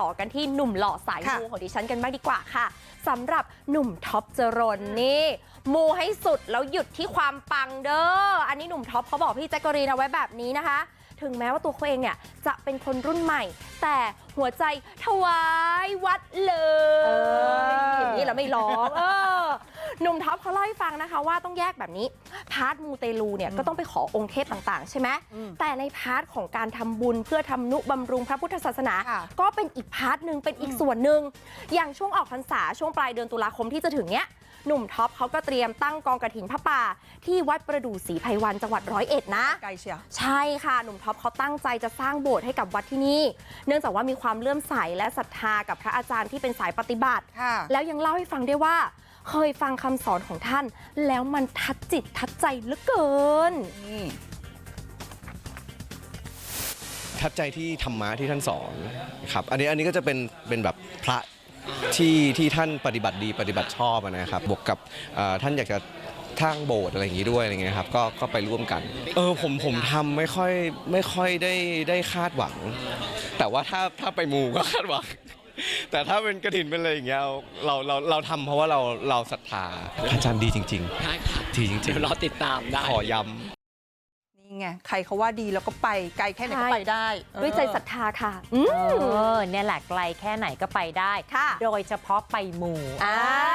ต่อกันที่หนุ่มหล่อสายค่ะมูของดิฉันกันบ้างดีกว่าค่ะสำหรับหนุ่มท็อปจรนนี่มูให้สุดแล้วหยุดที่ความปังเด้ออันนี้หนุ่มท็อปเขาบอกพี่แจ๊กกะรีนเอาไว้แบบนี้นะคะ ถึงแม้ว่าตัวเขาเองเนี่ยจะเป็นคนรุ่นใหม่ แต่หัวใจถวายวัดเลยออย่างนี้เราไม่ร้องเออหนุ่มท็อปเขาเล่าให้ฟังนะคะว่าต้องแยกแบบนี้พาร์ทมูเตลูเนี่ยก็ต้องไปขอองค์เทพต่างๆ ใช่ไหมอืมแต่ในพาร์ทของการทำบุญเพื่อทำนุบำรุงพระพุทธศาสนาค่ะก็เป็นอีกพาร์ทหนึ่งเป็นอีกส่วนหนึ่งอย่างช่วงออกพรรษาช่วงปลายเดือนตุลาคมที่จะถึงเนี้ยหนุ่มท็อปเขาก็เตรียมตั้งกองกระถินพระป่า ที่วัดประดู่ศรีไพวันจังหวัดร้อยเอ็ดนะไกลเชียวใช่ค่ะหนุ่มท็อปเขาตั้งใจจะสร้างโบสถ์ให้กับวัดที่นี่ เนื่องจากว่ามีความเลื่อมใสและศรัทธากับพระอาจารย์ที่เป็นสายปฏิบัติค่ะแล้วยังเล่าให้ฟังด้วยว่า เคยฟังคำสอนของท่าน แล้วมันทัดจิตทัดใจเหลือเกิน ทัดใจที่ธรรมะที่ท่านสอนครับอันนี้อันนี้ก็จะเป็นเป็นแบบพระที่ที่ท่านปฏิบัติดีปฏิบัติชอบอะนะครับบวกกับเอ่อท่านอยากจะสร้างโบสถ์อะไรอย่างนี้ด้วยอะไรเงี้ยครับก็ก็ไปร่วมกัน เออผมผมทำไม่ค่อยไม่ค่อยได้ได้คาดหวัง แต่ว่าถ้าถ้าไปมูก็คาดหวัง แต่ถ้าเป็นกระถินเป็นอะไรอย่างเงี้ยเราเราเราทำเพราะว่าเราเราศรัทธาอาจารย์ดีจริง ได้ค่ะๆดีจริงเดี๋ยวรอติดตามได้ ๆ ขอย้ำ นี่ไง ใครเขาว่าดีแล้วก็ไปไกลแค่ไหนใช่ก็ไปได้ด้วยใจศรัทธาค่ะ อืม เออเนี่ยแหละไกลแค่ไหนก็ไปได้ ค่ะโดยเฉพาะไปหมู่อ่าแต่